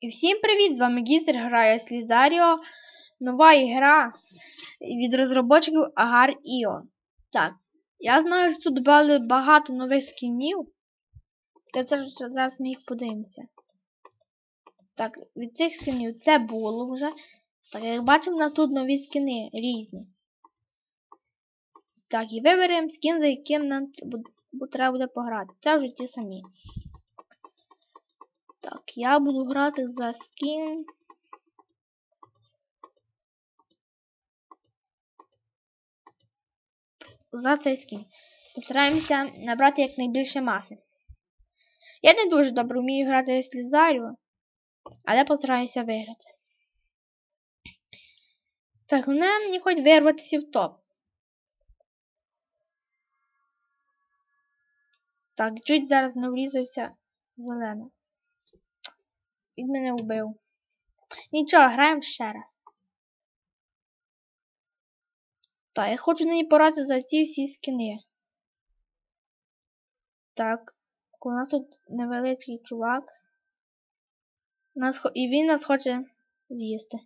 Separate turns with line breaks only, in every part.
І всім привіт! З вами Гізер, грає Слізаріо. Нова ігра від розробників Agar Ion. Так, я знаю, що тут додали багато нових скінів. Та це зараз ми їх подивимося. Так, від цих скінів це було вже. Так, як бачимо, у нас тут нові скіни різні. Так, і виберемо скін, за яким нам треба буде пограти. Це вже ті самі. Так, я буду грати за скін. За цей скін. Постараємося набрати якнайбільше маси. Я не дуже добре вмію грати з Лізаріо, але постараюся виграти. Так, головне мені хоч вирватися в топ. Так, чуть зараз не врізався зелено. Він мене вбив. Нічого, граємо ще раз. Так, я хочу нині порати за ці всі скини. Так, у нас тут невеличкий чувак. Нас, І він нас хоче з'їсти.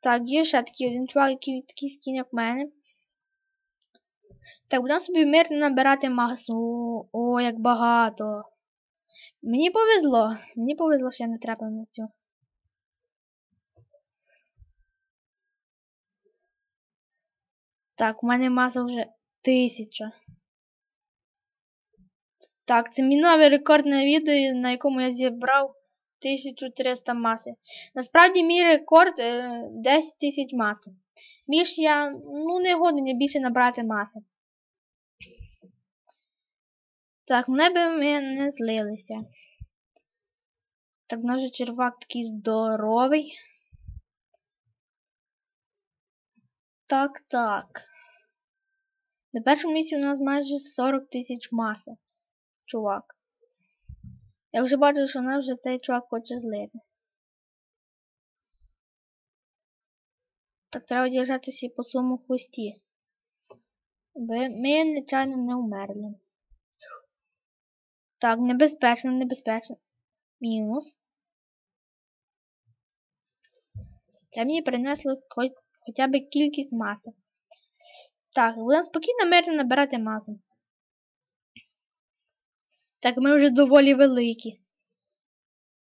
Так, є ще такий один чувак, який такий скін, як мене. Так, будемо собі мирно набирати масу. О, як багато. Мені повезло. Мені повезло, що я не трапив на цю. Так, у мене маса вже тисяча. Так, це мій нове рекордне відео, на якому я зібрав 1300 маси. Насправді мій рекорд 10 тисяч маси. Більш я ну, не годен більше набрати маси. Так, мене би ми не злилися. Так, наш червак такий здоровий. Так, так. На першому місці у нас майже 40 тисяч маси. Чувак. Я вже бачу, що нас вже цей чувак хоче злити. Так, треба держатися по своєму хвості. Ми, нечайно не вмерли. Так, небезпечно, небезпечно. Мінус. Це мені принесло хоч, хоча б кількість маси. Так, будемо спокійно мирно набирати масу. Так, ми вже доволі великі.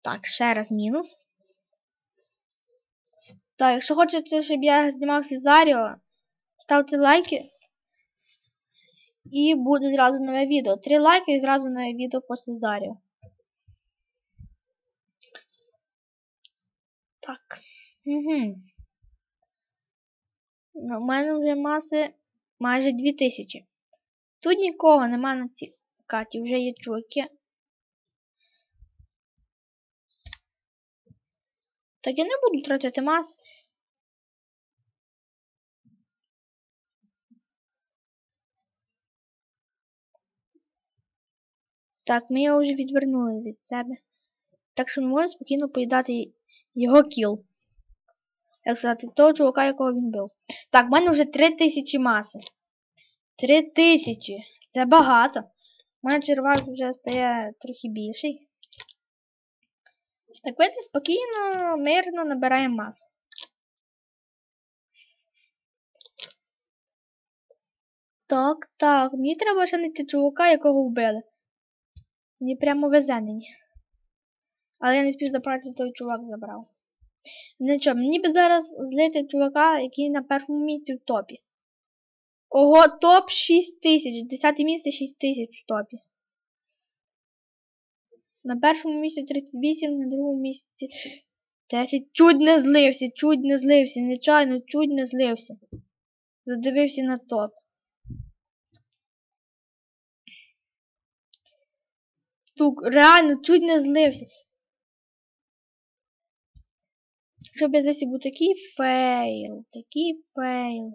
Так, ще раз мінус. Так, якщо хочете, щоб я знімав Слізаріо, ставте лайки. І буде зразу нове відео. Три лайки і зразу нове відео після Заріо. Так. Угу. У мене вже маси майже 2000. Тут нікого нема на цій карті, вже є чуваки. Так я не буду тратити маси. Так, ми його вже відвернули від себе. Так що ми можемо спокійно поїдати його кіл. Як сказати, того чувака, якого він бив. Так, в мене вже 3000 маси. 3000. Це багато. У мене червак вже стає трохи більший. Так, видите, спокійно, мирно набираємо масу. Так, так, мені треба ще знайти чувака, якого вбили. Мені прямо везе. Але я не спів забрати, той чувак забрав. Нічого, мені би зараз злити чувака, який на першому місці в топі. Ого, топ 6 тисяч. Десяте місце 6 тисяч в топі. На першому місці 38, на другому місці 10. Чуть не злився, чуть не злився, нечайно, чуть не злився. Задивився на топ. Тук, реально чуть не злився. Щоб я здесь був такий фейл, такий фейл.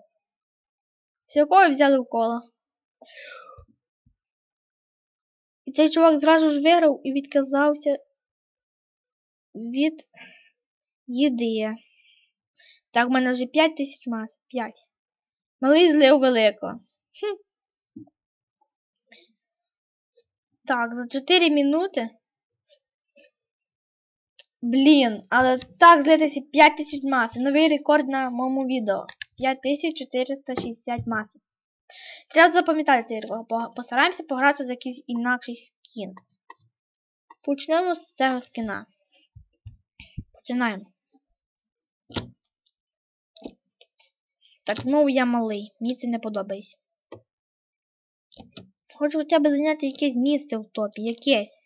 З взяли в коло. І цей чувак зразу ж виграв і відказався від їди. Так, в мене вже 5 тисяч мас. 5. Малий злив великого. Хм. Так, за 4 минути. Блін, але так злитися 5 тисяч маси. Новий рекорд на моєму відео. 5460 маси. Треба запам'ятати цей рекорд. Постараємося погратися за якийсь інакший скін. Почнемо з цього скіна. Починаємо. Так, знову я малий. Мені це не подобається. Хочу хоча б зайняти якесь місце в топі. Якесь.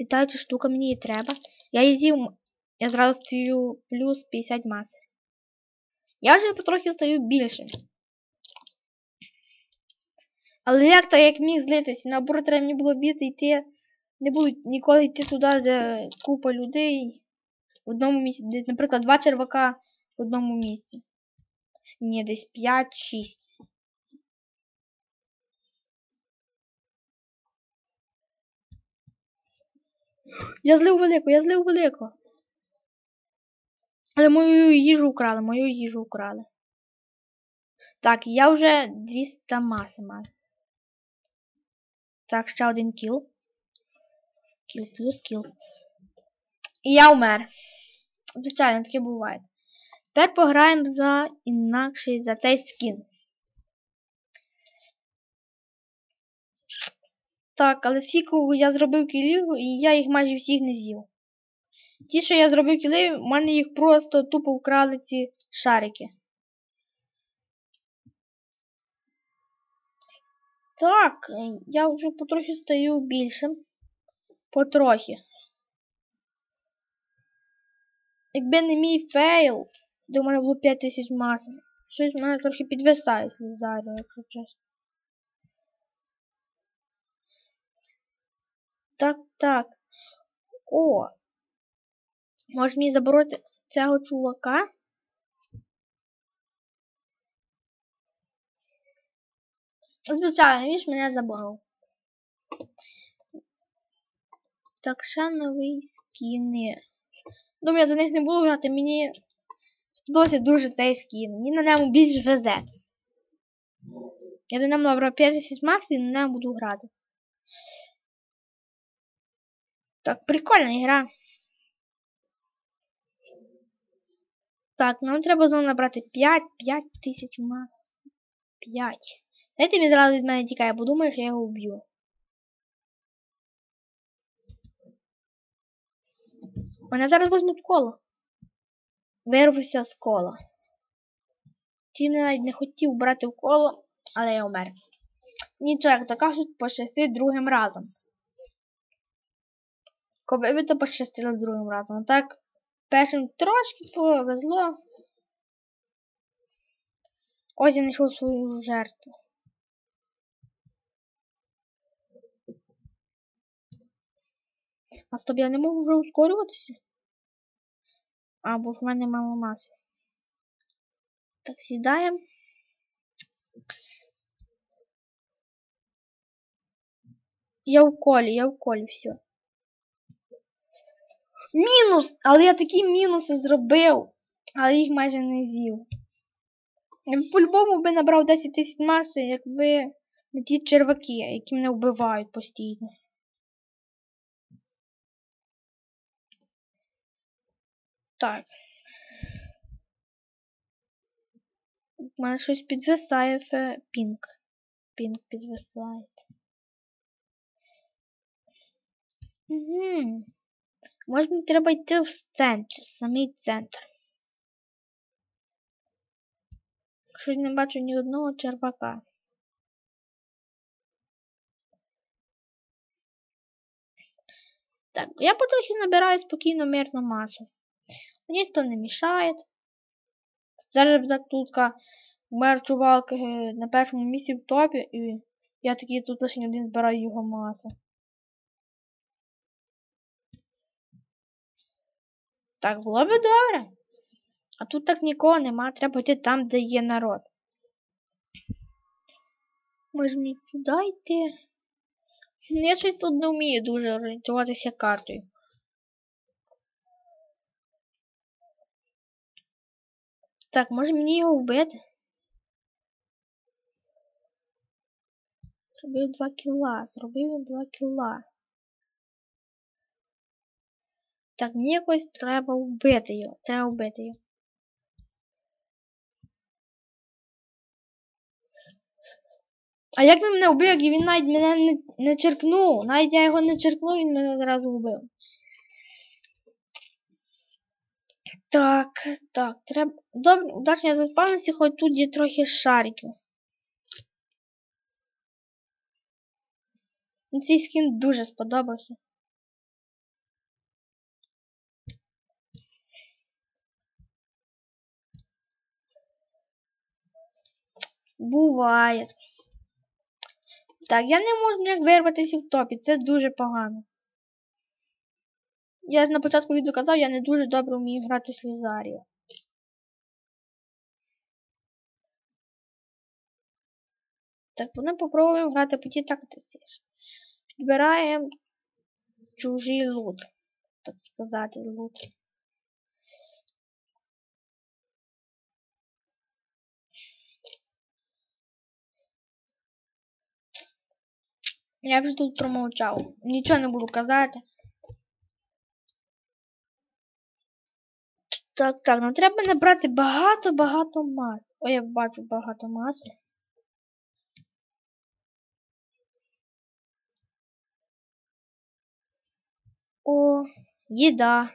Літаюча штука мені і треба. Я її з'їв. Я зразу стою плюс 50 маси. Я вже потрохи стаю більше. Але як так як міг злитися? Наоборот, треба мені було біти йти. Не буду ніколи йти туди, де купа людей в одному місці. Наприклад, два червака в одному місці. Ні, десь 5-6. Я злив велику, я злив велику. Але мою їжу украли, мою їжу украли. Так, я вже 200 маси маю. Так, ще один кіл. Кіл плюс кіл. І я умер. Звичайно, таке буває. Тепер пограємо за інакший за цей скін. Так, але скільки я зробив кілів, і я їх майже всіх не з'їв. Ті, що я зробив кіли, в мене їх просто тупо вкрали ці шарики. Так, я вже потрохи стаю більшим. Потрохи. Якби не мій фейл, де в мене було 5000 мас. Щось в мене трохи підвисає слізарю, якщо чесно. Так, так. О! Може мені забороти цього чувака? Звичайно, він ж мене заборов. Так, новий скіни. Думаю, я за них не буду грати, мені сподобався дуже цей скін. Мені на ньому більш везе. Я до ньому набрав 50 макс і на ньому буду грати. Так, прикольна гра. Так, нам треба знову набрати 5, 5 тисяч макс. 5. Знаєте, він зразу від мене тікає, бо думає, що я його вб'ю. Мене зараз возьмуть коло. Вирвався з кола. Ті навіть не хотів брати в коло, але я умер. Нічого, як то кажуть, пощастить другим разом. Коби то пощастило другим разом. Так, першим трошки повезло. Ось я знайшов свою жертву. А стоп, я не можу вже ускорюватися? А, бо в мене мало маси. Так, сідаємо. Я в колі, я в колі, все. Мінус! Але я такі мінуси зробив, але їх майже не з'їв. По-любому би набрав 10 тисяч маси, якби не ті черваки, які мене вбивають постійно. Так. У мене щось підвисає пінк. Пінк підвисає. Угу. Може мені треба йти в центр, в самий центр. Щось не бачу ні одного червака. Так, я потрохи набираю спокійно мирну масу. Ніхто не мішає. Зараз так тутка мер чувак е, на першому місці в топі, і я такий тут лише один збираю його масу. Так, було би добре. А тут так нікого нема, треба йти там, де є народ. Може мені туди йти? Ну, Я щось тут не вмію дуже орієнтуватися картою. Так, може мені його вбити? Зробив 2 кіла, зробив він 2 кіла. Так, мені якось треба вбити його. Треба вбити його. А як він мене вбив, як він навіть мене не, не черкнув? Навіть я його не черкнув, він мене одразу вбив. Так, так, треба. Добре, удачно я заспавнився, хоч тут є трохи шариків. Цей скін дуже сподобався. Буває. Так, я не можу ніяк вирватися в топі, це дуже погано. Я ж на початку відео казав, я не дуже добре вмію грати Слізарію. Так, вони попробуємо грати по тій тактиці. Підбираємо чужий лут. Так сказати, лут. Я вже тут промовчав. Нічого не буду казати. Так, так, ну треба набрати багато-багато мас. О, я бачу багато маси. О, їда.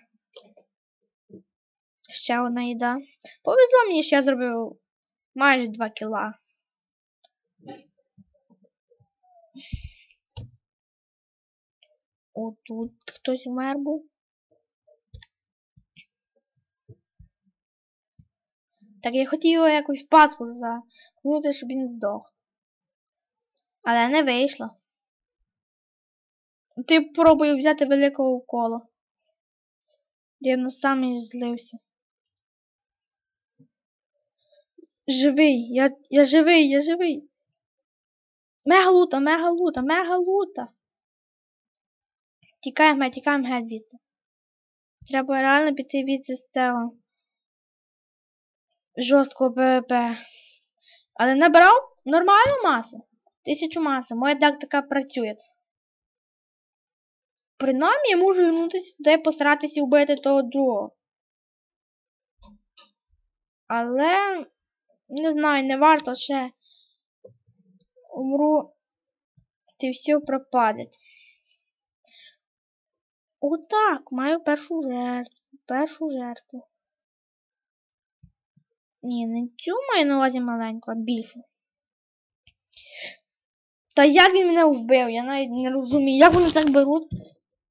Ще одна їда. Повезло мені, що я зробив майже 2 кіла. О, тут хтось вмер був. Так я хотів його якусь паску загнути, щоб він здох. Але не вийшло. Ти пробую взяти великого коло. Я на самий злився. Живий, я, я живий, я живий. Мегалута, мегалута, мегалута. Тікаємо, тікаємо геть звідси. Треба реально піти з цього. Жорсткого ПВП. Але набрав нормальну масу. Тисячу маси. Моя тактика працює. Принаймні я можу вернутися туди і посратися і вбити того другого. Але не знаю, не варто ще умру. Ти все пропаде. Отак, маю першу жертву. Першу жертву. Ні, не цю маю на увазі маленьку, а більшу. Та як він мене вбив? Я навіть не розумію. Як вони так беруть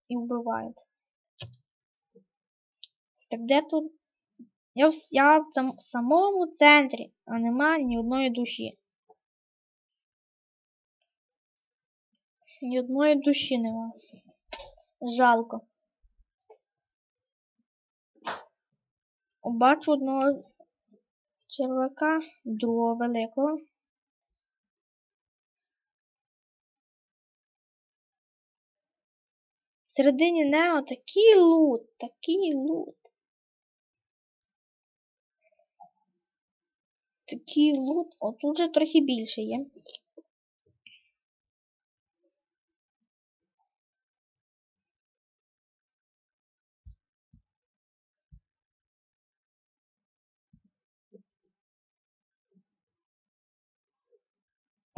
і вбивають? Так де тут? Я в, я в сам, самому центрі, а нема ні одної душі. Ні одної душі нема. Жалко. Бачу одного червака, другого великого. Всередині Нео такий лут, такий лут. Такий лут. О, тут же трохи більше є.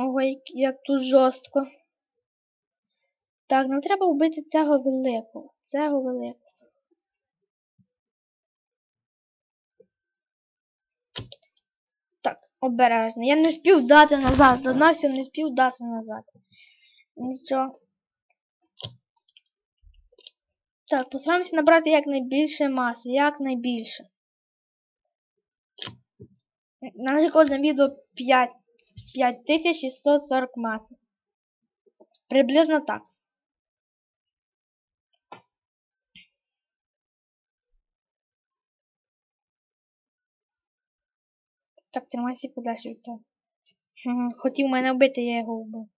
Ого, як, тут жорстко. Так, нам треба вбити цього великого. Цього великого. Так, обережно. Я не спів дати назад. Донався не спів дати назад. Нічого. Так, постараємося набрати якнайбільше маси. Якнайбільше. Наше кожне відео 5. 5640 маси. Приблизно так. Так, тримайся подальше від цього. Хотів мене вбити, я його вбив.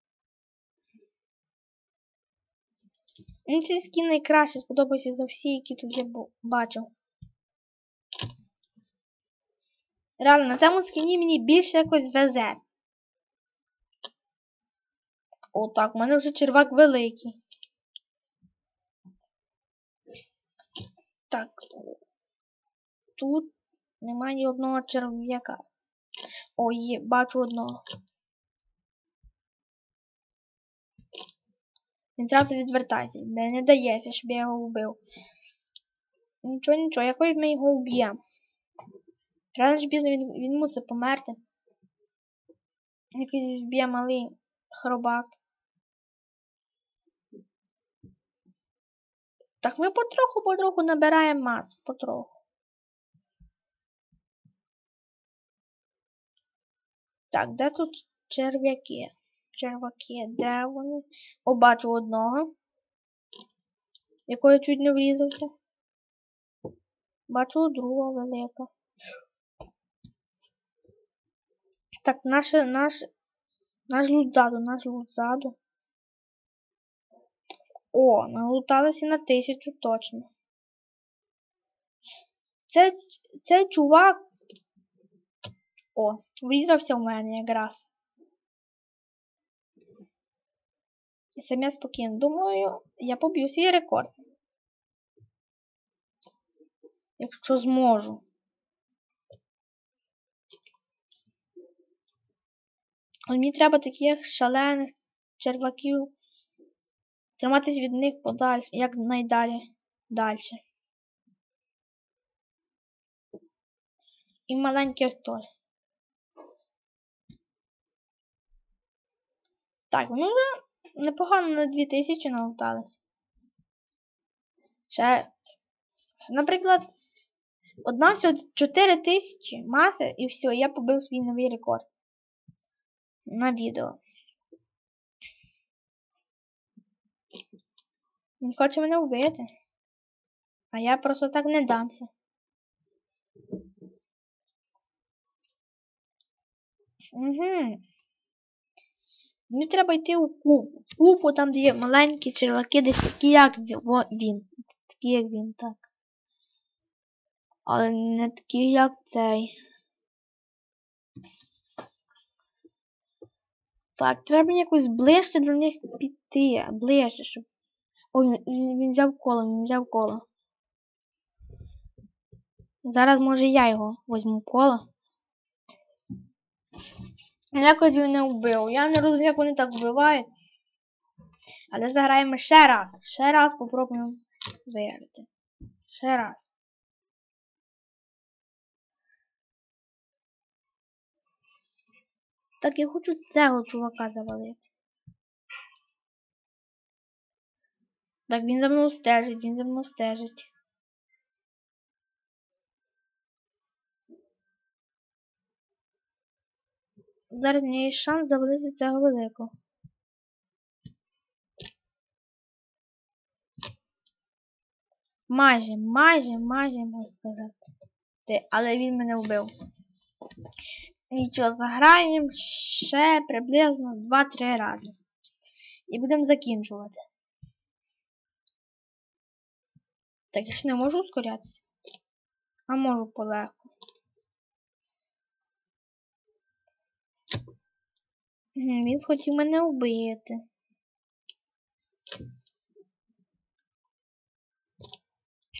Мені цей скін найкраще сподобався за всі, які тут я бачив. Реально, на цьому скіні мені більше якось везе. О, так, у мене вже червак великий. Так. Тут немає ні одного черв'яка. О, є, бачу одного. Він зразу відвертається. Мені не дається, щоб я його вбив. Нічого, нічого, якось ми його вб'ємо. Рано ж він, він мусить померти. Якийсь вб'є малий хробак. Так ми потроху-потроху набираємо масу, потроху. Так, де тут черв'яки? Черваки, де вони? О, бачу одного. Якого чуть не врізався. Бачу другого велика. Так, наш, наш, наш лут ззаду, наш лут ззаду. О, налуталися на тисячу точно. Це, цей чувак. О, врізався в мене якраз. І сам я спокійно думаю, я поб'ю свій рекорд. Якщо зможу. Мені треба таких шалених черваків. Триматись від них подаль, як найдалі далі. І маленьких теж. Так, ми вже непогано на 2000 налуталися. Ще, наприклад, одна всього 4000 маси і все, я побив свій новий рекорд. На відео. Він хоче мене вбити. А я просто так не дамся. Угу. Мені треба йти у купу. В купу там, де маленькі черваки, десь такі, як він. Такі, як він, так. Але не такі, як цей. Так, треба якось ближче до них піти. Ближче, щоб Ой, він, взяв коло, він взяв коло. Зараз, може, я його возьму коло. Якось він не вбив. Я не розумію, як вони так вбивають. Але заграємо ще раз. Ще раз попробуємо виграти. Ще раз. Так я хочу цього чувака завалити. Так він за мною стежить, він за мною стежить. Зараз в є шанс завалити цього великого. Майже, майже, майже можу сказати. Але він мене вбив. Нічого, заграємо ще приблизно 2-3 рази. І будемо закінчувати. Так я ж не можу ускорятися. А можу полегко. Він хотів мене вбити.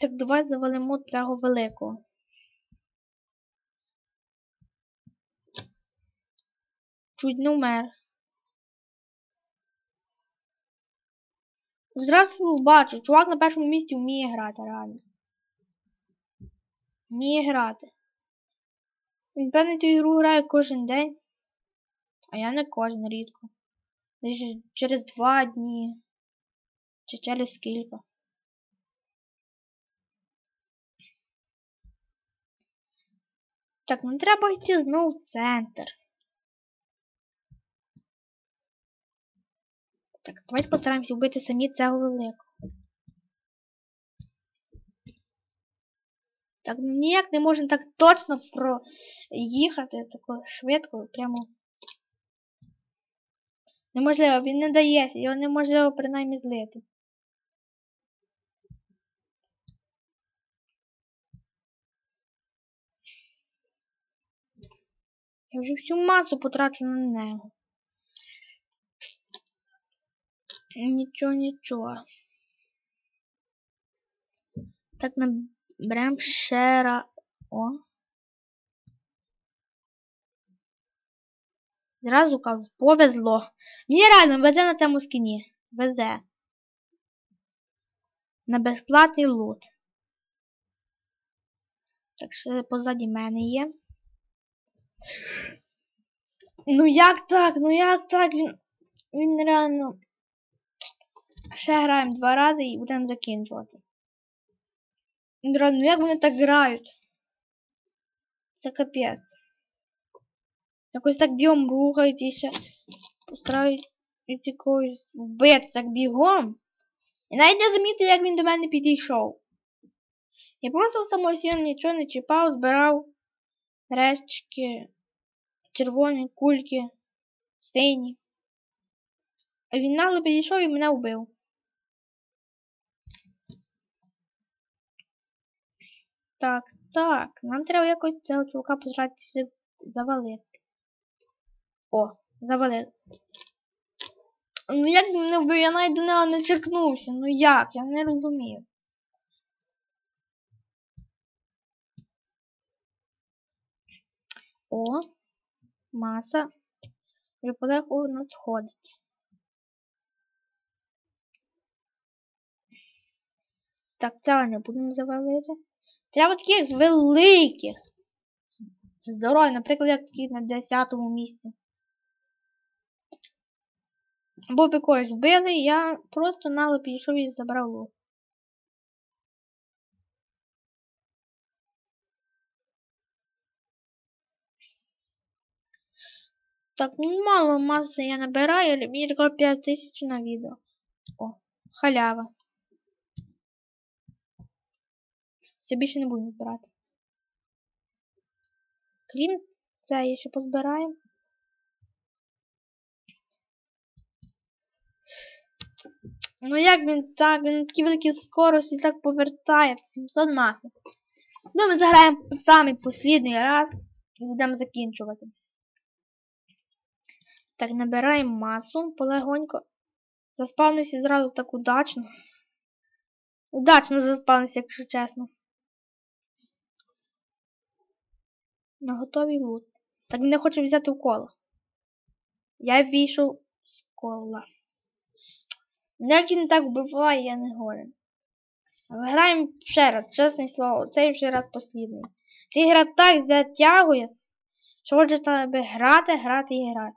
Так давай завалимо цього великого. Чуть не вмер. Зразу бачу, чувак на першому місці вміє грати, реально. Вміє грати. Він певне цю ігру грає кожен день. А я не кожен рідко. Десь через два дні. Чи через скільки. Так, ну треба йти знову в центр. Так, давайте постараємося вбити самі цього великого. Так, ну ніяк не можна так точно проїхати тако швидко, прямо. Неможливо, він не дається, його неможливо принаймні злити. Я вже всю масу потрачу на нього. Нічого, нічого. Так наберем ще раз. О. Зразу кажу, повезло. Мені реально везе на цьому скіні. Везе. На безплатний лут. Так що позаді мене є. Ну як так? Ну як так? Він він реально. Ще граємо два рази і будемо закінчувати. Ну як вони так грають? Це капець. Якось так бігом рухають і ще постарають когось вбити так бігом. І навіть не замітив, як він до мене підійшов. Я просто самостійно нічого не чіпав, збирав речки, червоні кульки, сині. А він нагло підійшов і мене вбив. Так, так, нам треба якось цього чувака постаратися завалити. О, завалили. Ну як не вбив, я навіть до нього не черкнувся. Ну як? Я не розумію. О, маса. Подекуди надходить. Так, це не будемо завалити. Треба таких великих. Здорові, наприклад, як такі на 10 місці. Бо якогось вбили, я просто нагло підійшов і забрав лук. Так, ну мало маси я набираю, мені тільки 5000 на відео. О, халява. Все більше не буду збирати. Клін, це я ще позбираємо. Ну як він так, він на такій великій скорості так повертає 700 маси. Ну ми заграємо самий послідний раз і будемо закінчувати. Так, набираємо масу полегонько. Заспавнився зразу так удачно. Удачно заспавнився, якщо чесно. На готовий лут. Так він не хоче взяти в коло. Я вийшов з кола. Як він так вбиває, я не. Але граємо ще раз, чесне слово, цей вже раз послідний. Ця гра так затягує, що хоче тебе грати, грати і грати.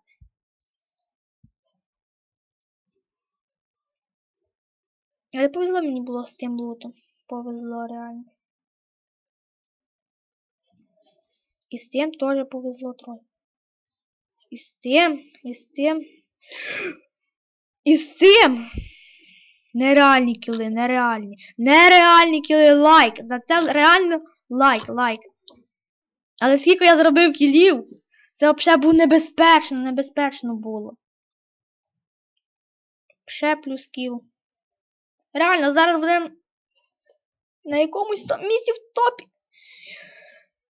Але повезло мені було з тим лутом. Повезло реально. І з тим теж повезло трохи. І з тим, і з тим. І з тим. Нереальні кіли, нереальні. Нереальні кіли лайк. За це реально лайк, лайк. Але скільки я зробив кілів, це взагалі було небезпечно, небезпечно було. Ще плюс кіл. Реально, зараз будемо на якомусь місці в топі.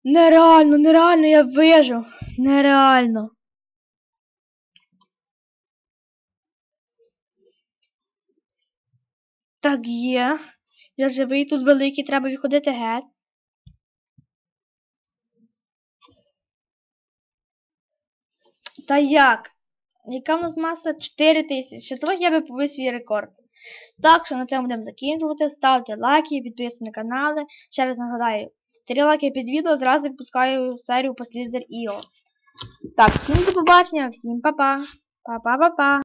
Нереально, нереально я вижу. Нереально. Так є. Я живий тут великий, треба відходити геть. Та як? Яка в нас маса 4 тисячі? Ще я би побив свій рекорд. Так що на цьому будемо закінчувати. Ставте лайки, підписуйтесь на канали. Ще раз нагадаю, 3 лайки під відео зразу випускаю серію послідзер Іо. Так, всім до побачення, всім па-па. Па-па-па-па.